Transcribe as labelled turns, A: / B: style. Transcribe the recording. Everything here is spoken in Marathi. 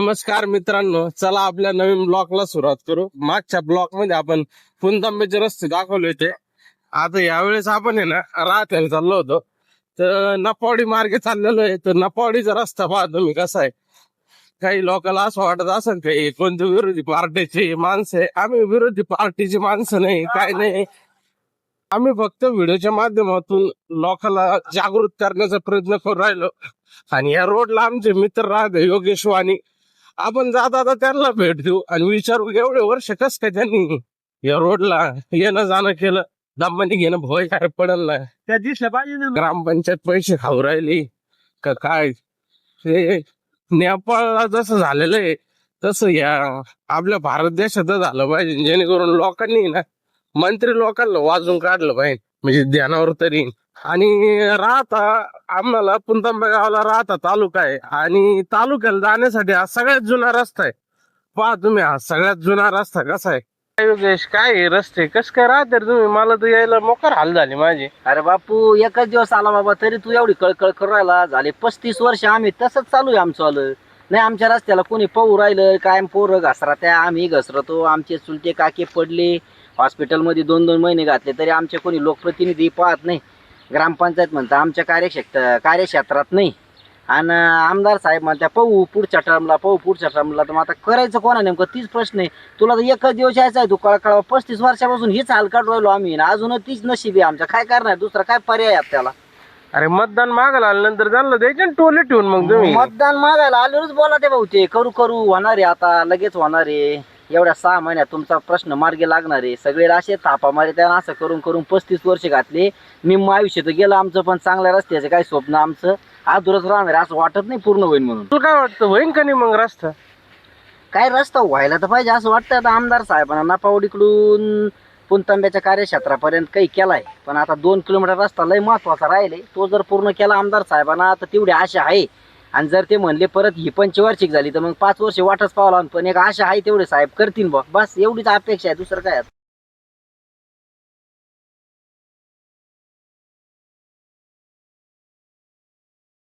A: नमस्कार मित्रांनो चला आपल्या नवीन ब्लॉकला सुरुवात करू. मागच्या ब्लॉकमध्ये आपण पुनतांब्याचे रस्ते दाखवले होते. आता यावेळेस आपण आहे ना राहत्याला चाललो होतो. तर नपावडी मार्गे चाललेलो आहे. तर नपावडीचा रस्ता पाहतो मी कसा आहे. काही लोकांना असं वाटत असेल काही कोणत्या विरोधी पार्टीची माणसं आहे. आम्ही विरोधी पार्टीची माणसं नाही काय नाही. आम्ही फक्त व्हिडिओच्या माध्यमातून लोकांना जागृत करण्याचा प्रयत्न करू राहिलो. आणि या रोडला आमचे मित्र राहते योगेश वाणी. आपण जात आता त्यांना भेट देऊ आणि विचारू एवढे वर्ष कस काय त्यांनी या रोडला येणं जाणं केलं. दमाने घेणं भोय काय पडल ना.
B: त्या दिसल्या पाहिजे ना.
A: ग्रामपंचायत पैसे खाऊ राहिली. का काय? ते नेपाळला जसं झालेलं आहे तसं या आपल्या भारत देशात झालं पाहिजे. जेणेकरून लोकांनी ना मंत्री लोकांना वाजून काढलं पाहिजे. म्हणजे ध्यानावर तरी. आणि राहता आम्हाला पुंतांबा गावाला राहता तालुका आहे. आणि तालुक्याला जाण्यासाठी हा सगळ्यात जुना रस्ता आहे. पहा तुम्ही हा सगळ्यात जुना रस्ता कसा आहे? काय योगेश काय रस्ते? कस काय राहते रे तुम्ही? मला तर यायला मोकार हाल झाली माझी.
B: अरे बापू एकच दिवस आला बाबा तरी तू एवढी कळकळ करू राहिला. झाले पस्तीस वर्ष आम्ही तसंच चालू आहे आमचं आलं. नाही आमच्या रस्त्याला कोणी पाहू राहिलं कायम पोरं घसरा त्या आम्ही घसरतो आमचे चुलते काके पडले हॉस्पिटलमध्ये दोन दोन महिने घातले तरी आमचे कोणी लोकप्रतिनिधी पाहत नाही. ग्रामपंचायत म्हणता आमच्या कार्यक्षेत्र कार्यक्षेत्रात नाही. आणि आमदार साहेब म्हणत्या पाहू पुढच्या टर्मला पाहू पुढच्या टर्मला तर मग आता करायचं कोणा नेमकं? तीच प्रश्न आहे. तुला तर एकच दिवस यायचा आहे तू कळकळा पस्तीस वर्षापासून हीच हाल काढू राहिलो आम्ही. आणि अजून तीच नशीब आहे आमच्या. काय करणार? दुसरा काय पर्याय आहे त्याला
A: अरे मतदान मागायला आल्यानंतर त्यांना द्यायचे ना टोले ठेवून मग तुम्ही.
B: मतदान मागायला आल्यावरच बोला ते भाऊ ते. करू करू होणार आहे आता लगेच होणार. आहे एवढ्या सहा महिन्यात तुमचा प्रश्न मार्गी लागणार आहे. सगळे असे थापा मारे त्यानं असं करून करून पस्तीस वर्ष घातले. निम्म आयुष्य तर गेलं आमचं पण चांगल्या रस्त्याचं काय स्वप्न आमचं? आधुरच राहणार आहे, असं वाटत नाही पूर्ण होईल म्हणून.
A: तुला काय वाटतं होईन का नाही मग रस्ता?
B: काय रस्ता व्हायला तर पाहिजे असं वाटतं आता आमदार साहेबांना. नापावडीकडून पुणतांब्याच्या कार्यक्षेत्रापर्यंत काही केलाय. पण आता दोन किलोमीटर रस्ता लय महत्त्वाचा राहिले तो जर पूर्ण केला आमदार साहेबांना तर तेवढी आशा आहे. आणि जर ते म्हणले परत ही पंचवार्षिक झाली तर मग पाच वर्ष वाटच पावला पण एक आशा आहे तेवढे साहेब करतील बघ बस एवढीच अपेक्षा आहे. दुसरं काय